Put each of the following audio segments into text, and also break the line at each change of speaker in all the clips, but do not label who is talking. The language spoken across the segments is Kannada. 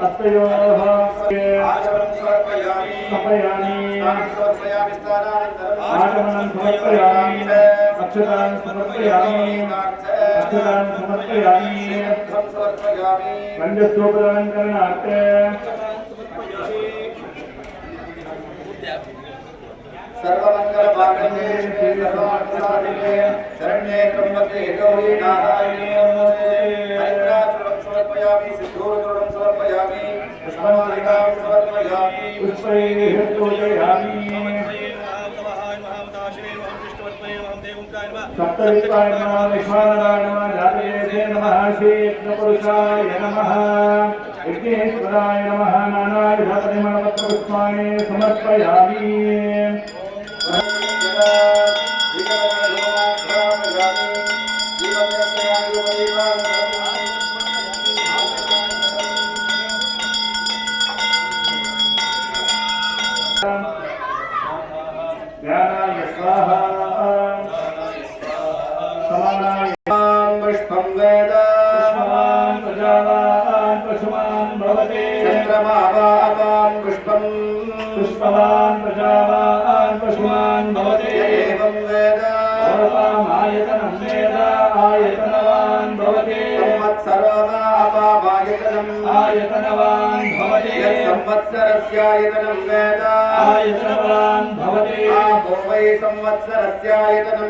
समर्पयामि
हस्तयोः
आचमनं समर्पयामि
समर्पयामि
स्नानं समर्पयामि स्नानानन्तरम्
आगमनं समर्पयामि अक्षतान् समर्पयामि अक्षतान् समर्पयामि
तीर्थं समर्पयामि
पञ्चस्तोपदानकरणार्थे
सर्वमङ्गलमाङ्गल्ये शिवे सर्वार्थसाधिके शरण्ये त्र्यम्बके गौरी नारायणे नमोस्तुते समर्पयामि पुष्पमालिकां समर्पयामि
पुष्पैः पूजयामि सप्तवित्ताय नमः विश्वानराय नमः जातवेदे नमः श्रीकृष्णपुरुषाय नमः विघ्नेश्वराय नमः नानाविधपरिमलपत्रपुष्पाणि समर्पयामि
चन्द्रमा वापां पुष्पं
पुष्पवान् प्रजावान् पशुमान् भवते
एवं वेद
सर्वमायतनं वेद आयतनवान् भवते
संवत्सरो वापामायतनम्
आयतनवान् भवते
संवत्सरस्यायतनं वेद
आयतनवान् भवते
आपो वै संवत्सरस्यायतनम्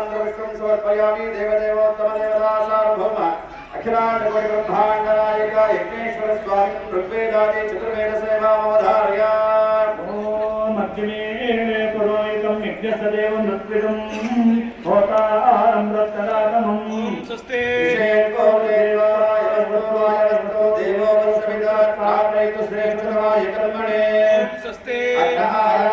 సమర్పయామి దేవదేవోత్తమదేవదాసార్వభౌమ అఖిలాండ కోటి బ్రహ్మాండనాయక యజ్ఞేశ్వర స్వామి ఋగ్వేదాది చతుర్వేద సేవామవధార్య పురోహితం యజ్ఞసదేవ నృత్విదం హోతారం రత్నరాగమం స్వస్తి శ్రేష్ఠమాయ కర్మణే స్వస్తి అన్నాయ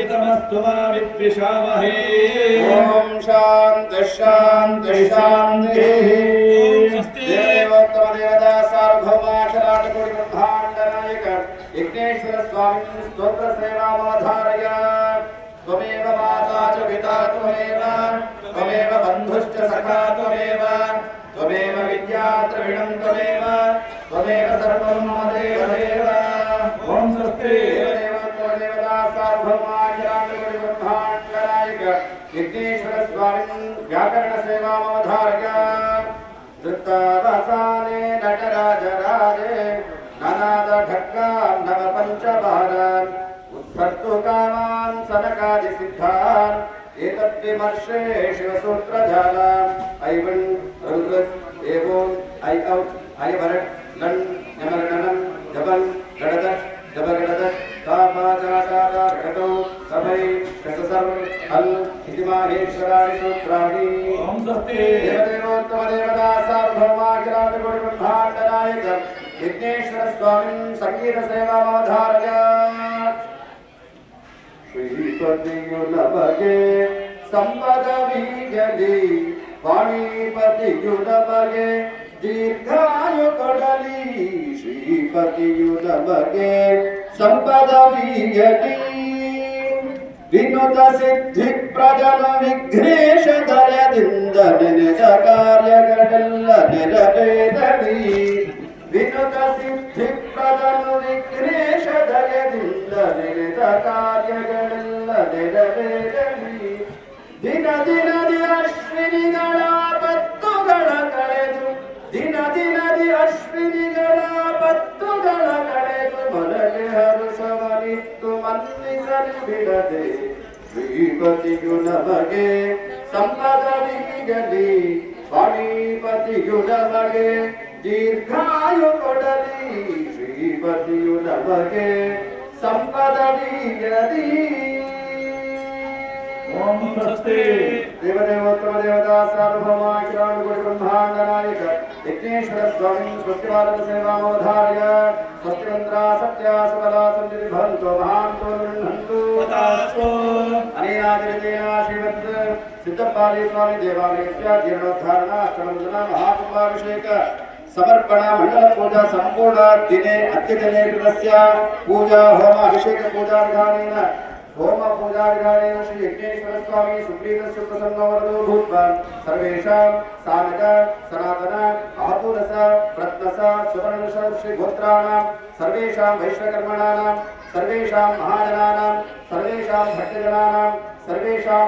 मा विद्विषावहे
ॐ शान्ति शान्ति शान्तिः देवोत्तमदेवता सार्वभौमाखिलाण्डकोटि ब्रह्माण्डनायक विघ्नेश्वर स्वामिन् स्तोत्रसेवामवधारय त्वमेव माता च पिता त्वमेव त्वमेव बन्धुश्च सखा त्वमेव त्वमेव विद्या द्रविणं त्वमेव त्वमेव सर्वं मम देवदेव
ॐ स्वस्ति
देवोत्तमदेवता सार्वभौमाखिलाण्डकोटि దుర్గావసానే నటరాజరాజే ననాద ఖడ్గాన్నవ పంచభారాన్ ఉత్సర్తు కామాన్ సనకాది సిద్ధాన్ ఏతద్విమర్శే శివసూత్రజాలాన్ ఐ విన్ రుద్రస్ ఏవో ఐ అవుట్ ఐ వరట్ లండ్ నమరణం జబల్ గడద జబర్ शतसर्व हल् इति माहेश्वराणि सूत्राणि
ॐ स्वस्ति
देवदेवोत्तमदेवता सार्वभौमाखिलादिकोटिब्रह्माण्डनायक विघ्नेश्वर स्वामिन् सङ्गीतसेवामवधारय ಶ್ರೀಪತಿಯುನಮಗೆ ಸಂಪದ ಬೀಜಲಿ ವಾಣಿಪತಿಯುನಮಗೆ ದೀರ್ಘಾಯು ಕೊಡಲಿ ಶ್ರೀಪತಿಯು ನಮಗೆ ಸಂಪದವೀಯಲಿ ವಿನುತ ಸಿದ್ಧಿ ಪ್ರಜನ ವಿಘ್ನೇಶ ದಯದಿಂದ ನೆನೆದ ಕಾರ್ಯಗಳೆಲ್ಲ ನೆರವೇರಲಿ. ವಿನುತ ಸಿದ್ಧಿ ಪ್ರಜನ ವಿಘ್ನೇಶ ದಯದಿಂದ ನೆನೆದ ಕಾರ್ಯಗಳೆಲ್ಲ ನೆರವೇರಲಿ. ದಿನ ದಿನದಿ ಅಶ್ವಿನಿಗಳ ಶ್ರೀಪತಿಯು ನಮಗೆ ಸಂಪದವಿಗಲಿ ಪತಿಯು ನಮಗೆ ದೀರ್ಘಾಯು ಕೊಡಲಿ. ಶ್ರೀಪತಿಯು ನಮಗೆ ಸಂಪದವಿಗಲಿ
ಓಂ ಸ್ವಸ್ತಿ.
ದೇವದೇವೋತ್ತಮ ದೇವತಾ ಸಾರ್ವಭೌಮ ಕಿರಾಣುಗುಡಿ ಬ್ರಹ್ಮಾಂಡ ನಾಯಕ. سمر منڈل پوجا سمپو دھیشیک پوزا హోమ పూజావిధానేన శ్రీ యజ్ఞేశ్వర స్వామి సుగ్రీవస్య ప్రసన్నవరదో భూత్వా. సర్వేషాం సానక సనాతన ఆపూరస రత్నస సువర్ణస శ్రీ గోత్రాణాం సర్వేషాం వైశ్వకర్మణానాం. సర్వేషాం మహాజనానాం. సర్వేషాం భక్తజనానాం. సర్వేషాం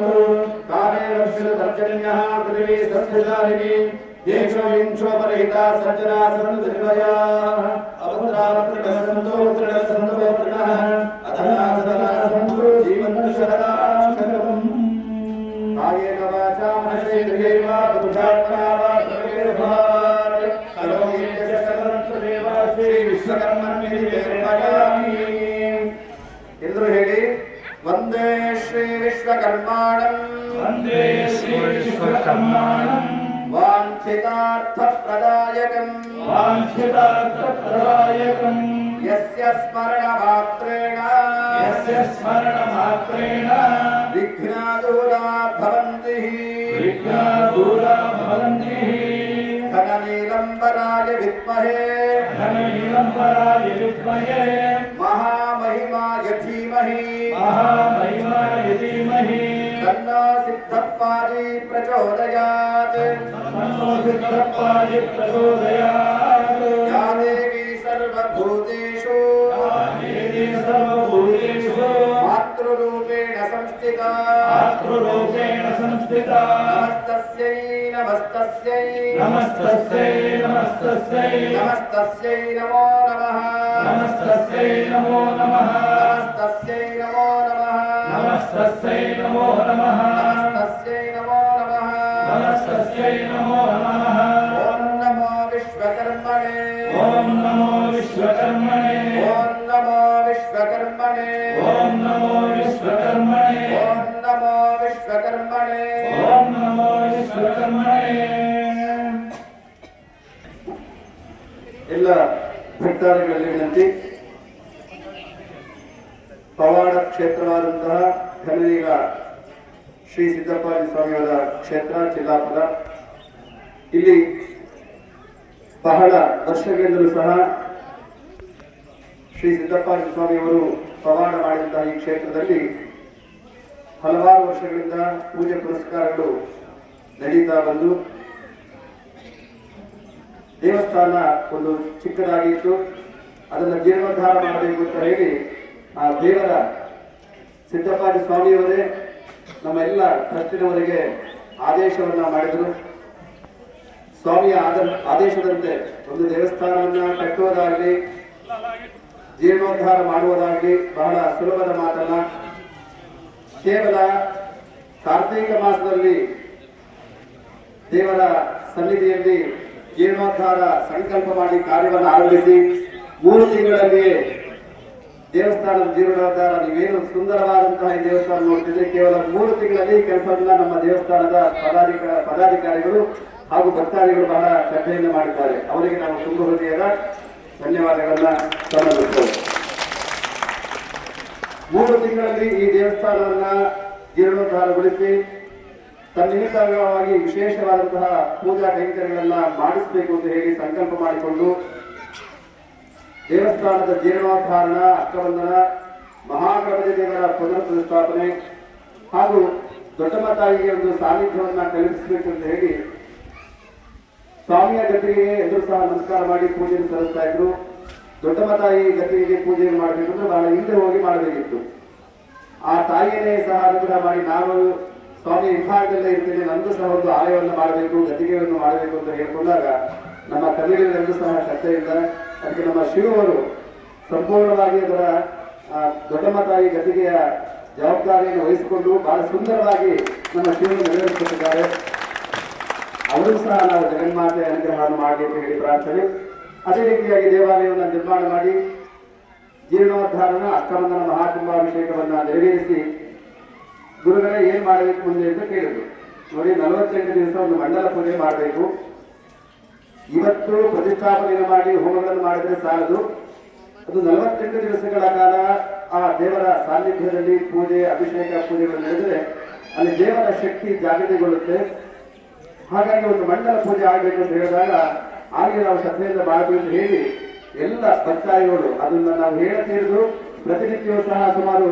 भवन्तु काले वर्षितर्जन्यः पृथिवी सस्यशालिनी देशो विंशोपरहिता सज्जना सन्तु निर्भयाः अपुत्रावत्रिणः सन्तु पुत्रिणः सन्तु पौत्रिणः अधना सदना सन्तु जीवन्तु शरदाशकम् कायेन वाचा मनसेन्द्रियैव पुरुषात्मना वा प्रकृतिर्भात् करोमि यस्य सकलं तदेव ಶ್ರೀ ವಿಶ್ವಕರ್ಮಣ್ಯಪಯಾಮಿ ಎಲ್ಲರೂ ಹೇಳಿ ವಂದೇ
श्री विश्वकर्माणम् वन्दे
श्री विश्वकर्माणम्
वाञ्छितार्थप्रदायकम्
वाञ्छितार्थप्रदायकम् यस्य स्मरणमात्रेण
यस्य स्मरणमात्रेण
विघ्नादूरा भवन्ति
विघ्नादूरा भवन्ति
घननीलम्बराय विद्महे
घननीलम्बराय विद्महे
महामहिमाय धीमहि
महा पारि
प्रचोदयात् या देवी
सर्वभूतेषु मातृरूपेण संस्थिता
नमस्तस्यै नमस्तस्यै नमस्तस्यै
नमो नमः
नमस्तस्यै नमो
नमः नमस्तस्यै
नमो नमः
नमस्तस्यै नमो
नमः ನಮೋ ಎಲ್ಲ ಭಕ್ತಾದಿಗಳಲ್ಲಿ ವಿನಂತಿ. ಪವಾಡ ಕ್ಷೇತ್ರವಾದಂತಹ ಘನನೀಗ ಶ್ರೀ ಸಿದ್ದಪ್ಪಾಜಿ ಸ್ವಾಮಿಯವರ ಕ್ಷೇತ್ರ ಚಿಲ್ಲಾಪುರ ಇಲ್ಲಿ ಬಹಳ ವರ್ಷಗಳಿಂದಲೂ ಸಹ ಶ್ರೀ ಸಿದ್ದಪ್ಪಾಜಿ ಸ್ವಾಮಿಯವರು ಪವಾಡ ಮಾಡಿದಂತಹ ಈ ಕ್ಷೇತ್ರದಲ್ಲಿ ಹಲವಾರು ವರ್ಷಗಳಿಂದ ಪೂಜೆ ಪುರಸ್ಕಾರಗಳು ನಡೀತಾ ಬಂದು ದೇವಸ್ಥಾನ ಒಂದು ಚಿಕ್ಕದಾಗಿತ್ತು. ಅದನ್ನು ಜೀರ್ಣೋದ್ಧಾರ ಮಾಡಬೇಕು ಅಂತ ಹೇಳಿ ಆ ದೇವರ ಸಿದ್ದಪ್ಪಾಜಿ ಸ್ವಾಮಿಯವರೇ ನಮ್ಮ ಎಲ್ಲ ಟ್ರಸ್ಟಿನವರಿಗೆ ಆದೇಶವನ್ನ ಮಾಡಿದರು. ಸ್ವಾಮಿಯ ಆದ, ಆದೇಶದಂತೆ ಒಂದು ದೇವಸ್ಥಾನವನ್ನ ಕಟ್ಟುವುದಾಗಲಿ, ಜೀರ್ಣೋದ್ಧಾರ ಮಾಡುವುದಾಗಲಿ ಬಹಳ ಸುಲಭದ ಮಾತಲ್ಲ. ಕೇವಲ ಕಾರ್ತೀಕ ಮಾಸದಲ್ಲಿ ದೇವರ ಸನ್ನಿಧಿಯಲ್ಲಿ ಜೀರ್ಣೋದ್ಧಾರ ಸಂಕಲ್ಪ ಮಾಡಿ ಕಾರ್ಯವನ್ನು ಆರಂಭಿಸಿ ಮೂರು ತಿಂಗಳಲ್ಲಿಯೇ ದೇವಸ್ಥಾನದ ಜೀರ್ಣೋದ್ಧಾರ ನೀವೇನು ಸುಂದರವಾದಂತಹ ಈ ದೇವಸ್ಥಾನ ನೋಡ್ತಿದ್ರೆ ಕೇವಲ ಮೂರು ತಿಂಗಳಲ್ಲಿ ಕೆಲಸವನ್ನ ನಮ್ಮ ದೇವಸ್ಥಾನದ ಪದಾಧಿಕಾರ, ಪದಾಧಿಕಾರಿಗಳು ಹಾಗೂ ಭಕ್ತಾದಿಗಳು ಬಹಳ ಶ್ರದ್ಧೆಯಿಂದ ಮಾಡಿದ್ದಾರೆ. ಅವರಿಗೆ ನಾವು ತುಂಬ ಹೃದಯದ ಧನ್ಯವಾದಗಳನ್ನ ಸಲ್ಲಿಸುತ್ತೇವೆ. ಮೂರು ತಿಂಗಳಲ್ಲಿ ಈ ದೇವಸ್ಥಾನವನ್ನ ಜೀರ್ಣೋದ್ಧಾರಗೊಳಿಸಿ, ತನ್ನಿಮಿತ್ತವಾಗಿ ವಿಶೇಷವಾದಂತಹ ಪೂಜಾ ಕೈಂಕರ್ಯಗಳನ್ನ ಮಾಡಿಸಬೇಕು ಅಂತ ಹೇಳಿ ಸಂಕಲ್ಪ ಮಾಡಿಕೊಂಡು ದೇವಸ್ಥಾನದ ಜೀರ್ಣೋದ್ಧಾರಣ ಅಷ್ಟವಂದನ ಮಹಾಗಣಪತಿ ದೇವರ ಪುನರ್ ಹಾಗೂ ದೊಡ್ಡಮ್ಮ ತಾಯಿಗೆ ಒಂದು ಸಾನ್ನಿಧ್ಯವನ್ನ ಕಲ್ಪಿಸಬೇಕು ಅಂತ ಹೇಳಿ ಸ್ವಾಮಿಯ ಗತಿಗೆ ಎಲ್ಲರೂ ಸಹ ನಮಸ್ಕಾರ ಮಾಡಿ ಪೂಜೆಯನ್ನು ಸಲ್ಲಿಸ್ತಾ ಇದ್ರು. ದೊಡ್ಡಮ್ಮ ತಾಯಿ ಪೂಜೆ ಪೂಜೆಯನ್ನು ಮಾಡಬೇಕು ಅಂದ್ರೆ ಬಹಳ ಹಿಂದೆ ಹೋಗಿ ಮಾಡಬೇಕಿತ್ತು. ಆ ತಾಯಿಯನ್ನೇ ಸಹ ಅನುಗ್ರಹ ಮಾಡಿ ನಾವು ಸ್ವಾಮಿ ವಿಭಾಗದಲ್ಲೇ ಇರ್ತೇನೆ, ನಂದು ಸಹ ಒಂದು ಆಲಯವನ್ನು ಮಾಡಬೇಕು, ಗತಿಗೆಯನ್ನು ಮಾಡಬೇಕು ಅಂತ ಹೇಳ್ಕೊಂಡಾಗ ನಮ್ಮ ಕನ್ನಡಿಗರೆಲ್ಲರೂ ಸಹ ಶ್ರದ್ಧೆಯಿಂದ ಅದಕ್ಕೆ ನಮ್ಮ ಶಿವರು ಸಂಪೂರ್ಣವಾಗಿ ಅದರ ದೊಡ್ಡಮ್ಮ ತಾಯಿ ಗದ್ದಿಗೆಯ ಜವಾಬ್ದಾರಿಯನ್ನು ವಹಿಸಿಕೊಂಡು ಬಹಳ ಸುಂದರವಾಗಿ ನಮ್ಮ ಶಿವನ ನೆರವೇರಿಸುತ್ತಿದ್ದಾರೆ ಅವರು ಸಹ ನಾವು ಜಗನ್ಮಾತೆ ಅನುಗ್ರಹವನ್ನು ಮಾಡಿ ಅಂತ ಹೇಳಿ ಪ್ರಾರ್ಥನೆ. ಅದೇ ರೀತಿಯಾಗಿ ದೇವಾಲಯವನ್ನು ನಿರ್ಮಾಣ ಮಾಡಿ ಜೀರ್ಣೋದ್ಧಾರನ ಅಷ್ಟವಂದನ ಮಹಾಕುಂಭಾಭಿಷೇಕವನ್ನು ನೆರವೇರಿಸಿ ಗುರುಗಳೇ ಏನು ಮಾಡಬೇಕು ಮುಂದೆ ಅಂತ ಕೇಳಿದರು. ನೋಡಿ, ನಲವತ್ತೆಂಟು ದಿವಸ ಒಂದು ಮಂಡಲ ಪೂಜೆ ಮಾಡಬೇಕು. ಇವತ್ತು ಪ್ರತಿಷ್ಠಾಪನೆ ಮಾಡಿ, ಹೋಮಗಳನ್ನು ಮಾಡಿದರೆ ಸಾಲದು. ಅದು ನಲವತ್ತೆಂಟು ದಿವಸಗಳ ಕಾಲ ಆ ದೇವರ ಸಾನ್ನಿಧ್ಯದಲ್ಲಿ ಪೂಜೆ, ಅಭಿಷೇಕ, ಪೂಜೆಗಳು ನಡೆದರೆ ಅಲ್ಲಿ ದೇವರ ಶಕ್ತಿ ಜಾಗೃತಿಗೊಳ್ಳುತ್ತೆ. ಹಾಗಾಗಿ ಒಂದು ಮಂಡಲ ಪೂಜೆ ಆಗಬೇಕು ಅಂತ ಹೇಳಿದಾಗ ಹಾಗೆ ನಾವು ಶ್ರದ್ಧೆಯಿಂದ ಮಾಡಬೇಕು ಅಂತ ಹೇಳಿ ಎಲ್ಲ ಭಕ್ತಾದಿಗಳು ಅದನ್ನ ನಾವು ಹೇಳತೀರಿದು ಪ್ರತಿನಿತ್ಯವೂ ಸಹ ಸುಮಾರು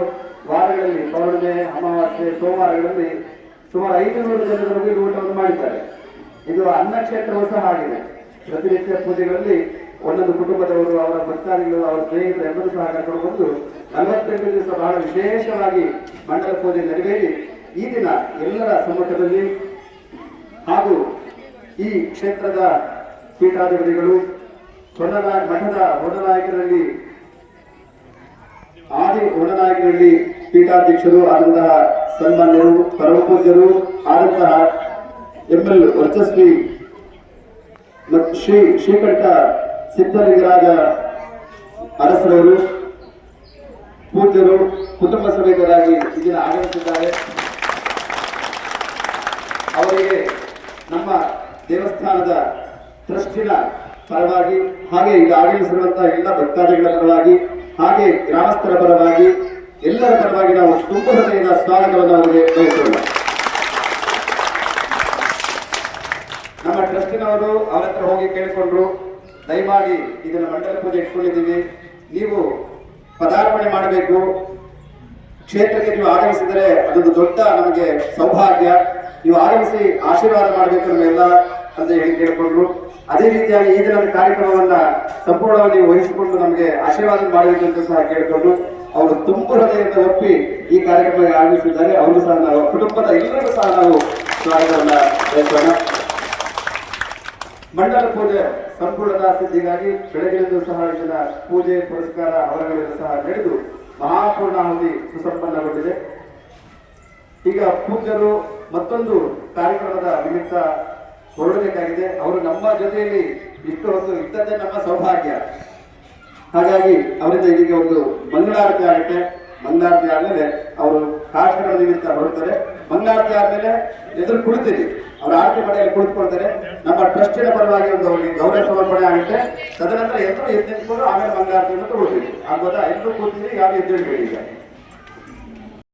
ವಾರಗಳಲ್ಲಿ, ಪೌರ್ಣಿಮೆ, ಅಮಾವಾಸ್ಯೆ, ಸೋಮವಾರಗಳಲ್ಲಿ ಸುಮಾರು ಐದು ನೂರು ಇಲ್ಲಿ ಊಟವನ್ನು ಮಾಡಿದ್ದಾರೆ. ಇದು ಅನ್ನಕ್ಷೇತ್ರವೂ ಸಹ ಆಗಿದೆ. ಪ್ರತಿನಿತ್ಯ ಪೂಜೆಗಳಲ್ಲಿ ಒಂದೊಂದು ಕುಟುಂಬದವರು, ಅವರ ಭಕ್ತಾದಿಗಳು, ಅವರ ಸ್ನೇಹಿತರು ಎಲ್ಲರೂ ಸಹ ಕರ್ಕೊಂಡು ಬಂದು ನಲವತ್ತೆಂಟು ದಿವಸ ಬಹಳ ವಿಶೇಷವಾಗಿ ಮಂಡಲ ಪೂಜೆ ನೆರವೇರಿ ಈ ದಿನ ಎಲ್ಲರ ಸಮ್ಮುಖದಲ್ಲಿ ಹಾಗೂ ಈ ಕ್ಷೇತ್ರದ ಪೀಠಾಧಿಪತಿಗಳು ಹೊಡನ ಮಠದ ಹೊಡನಾಯಕರಲ್ಲಿ ಆದಿ ಹೊಡನಾಯಕರಲ್ಲಿ ಪೀಠಾಧ್ಯಕ್ಷರು ಆದಂತಹ ಸನ್ಮಾನ್ಯರು, ಪರಮಪೂಜ್ಯರು, ಆದಂತಹ ಎಂ ಎಲ್ ವರ್ಚಸ್ವಿ ಶ್ರೀ ಶ್ರೀಕಂಠ ಸಿದ್ಧಲಿಂಗರಾಜ ಅರಸರವರು ಪೂಜ್ಯರು, ಕುಟುಂಬ ಸಮೇತರಾಗಿ ಇಲ್ಲಿನ ಆಗಮಿಸಿದ್ದಾರೆ. ಅವರಿಗೆ ನಮ್ಮ ದೇವಸ್ಥಾನದ ಟ್ರಸ್ಟಿನ ಪರವಾಗಿ ಹಾಗೆ ಈಗ ಆಗಮಿಸಿರುವಂತಹ ಎಲ್ಲ ಭಕ್ತಾದಿಗಳ ಪರವಾಗಿ, ಹಾಗೆ ಗ್ರಾಮಸ್ಥರ ಪರವಾಗಿ, ಎಲ್ಲರ ಪರವಾಗಿ ನಾವು ತುಂಬ ಹೃದಯದ ಸ್ವಾಗತವನ್ನು ಅವರಿಗೆ ಬಯಸೋಣ ಟ್ರಸ್ಟಿನವರು ಅವರ ಹತ್ರ ಹೋಗಿ ಕೇಳಿಕೊಂಡ್ರು. ದಯಮಾಡಿ ಇದನ್ನ ಮಂಡಲ ಪೂಜೆ ಇಟ್ಕೊಂಡಿದ್ದೀವಿ. ನೀವು ಪದಾರ್ಪಣೆ ಮಾಡಬೇಕು. ಕ್ಷೇತ್ರಕ್ಕೆ ನೀವು ಆಗಮಿಸಿದರೆ ಅದೊಂದು ದೊಡ್ಡ ನಮಗೆ ಸೌಭಾಗ್ಯ. ನೀವು ಆಗಮಿಸಿ ಆಶೀರ್ವಾದ ಮಾಡಬೇಕು ನಮ್ಮೆಲ್ಲ ಅಂತ ಹೇಳಿ ಕೇಳಿಕೊಂಡ್ರು. ಅದೇ ರೀತಿಯಾಗಿ ಈ ದಿನದ ಕಾರ್ಯಕ್ರಮವನ್ನ ಸಂಪೂರ್ಣವಾಗಿ ವಹಿಸಿಕೊಂಡು ನಮಗೆ ಆಶೀರ್ವಾದ ಮಾಡಬೇಕು ಅಂತ ಸಹ ಕೇಳಿಕೊಂಡು ಅವರು ತುಂಬ ಹೃದಯದಿಂದ ಒಪ್ಪಿ ಈ ಕಾರ್ಯಕ್ರಮಕ್ಕೆ ಆಗಮಿಸಿದ್ದಾರೆ. ಅವರು ಸಹ ನಾವು ಕುಟುಂಬದ ಎಲ್ಲರೂ ಸಹ ನಾವು ಸ್ವಾಗತವನ್ನು ಬಯಸೋಣ ಮಂಡಲ ಪೂಜೆ ಸಂಪೂರ್ಣದ ಸಿದ್ಧಿಗಾಗಿ ಬೆಳಗಿನಿಂದ ಸಹ ಇದನ್ನ ಪೂಜೆ, ಪುರಸ್ಕಾರ, ಅವರಗಳಿಂದ ಸಹ ನಡೆದು ಮಹಾಪೂರ್ಣಾಹುತಿ ಸುಸಂಪನ್ನಗೊಂಡಿದೆ. ಈಗ ಪೂಜ್ಯರು ಮತ್ತೊಂದು ಕಾರ್ಯಕ್ರಮದ ನಿಮಿತ್ತ ಹೊರಡಬೇಕಾಗಿದೆ. ಅವರು ನಮ್ಮ ಜೊತೆಯಲ್ಲಿ ಇಷ್ಟು ಹೊತ್ತು ಇದ್ದದ್ದೇ ನಮ್ಮ ಸೌಭಾಗ್ಯ. ಹಾಗಾಗಿ ಅವರಿಂದ ಇದೀಗ ಒಂದು ಮಂಗಳಾರತಿ ಆಗುತ್ತೆ. ಮಂಗಳಾರತಿ ಆದಮೇಲೆ ಅವರು ಕಾರ್ಯಕ್ರಮದ ನಿಮಿತ್ತ ಹೊರಡ್ತಾರೆ. ಮಂಗಳಾರತಿ ಆದಮೇಲೆ ಎದುರು ಕುಳಿತೀರಿ. ಅವ್ರ ಆರತಿ ಮನೆಯಲ್ಲಿ ಕುಳಿತುಕೊಳ್ತಾರೆ. ನಮ್ಮ ಟ್ರಸ್ಟಿನ ಪರವಾಗಿ ಒಂದು ಅವರಿಗೆ ಗೌರವ ಸಮರ್ಪಣೆ ಆಗುತ್ತೆ. ತದನಂತರ ಎಲ್ಲರೂ ಎದ್ದು ನಿಂತ್ಕೊಂಡು ಆಮೇಲೆ ಮಂಗಳಾರತಿಯನ್ನು ತಗೊಳ್ತೀವಿ. ಆಗ್ಬೋದಾ ಎಲ್ಲರೂ ಕೂತಿದ್ರೆ ಯಾರು ಎದ್ದು ಹೇಳ್ಬೇಡಿ ಈಗ.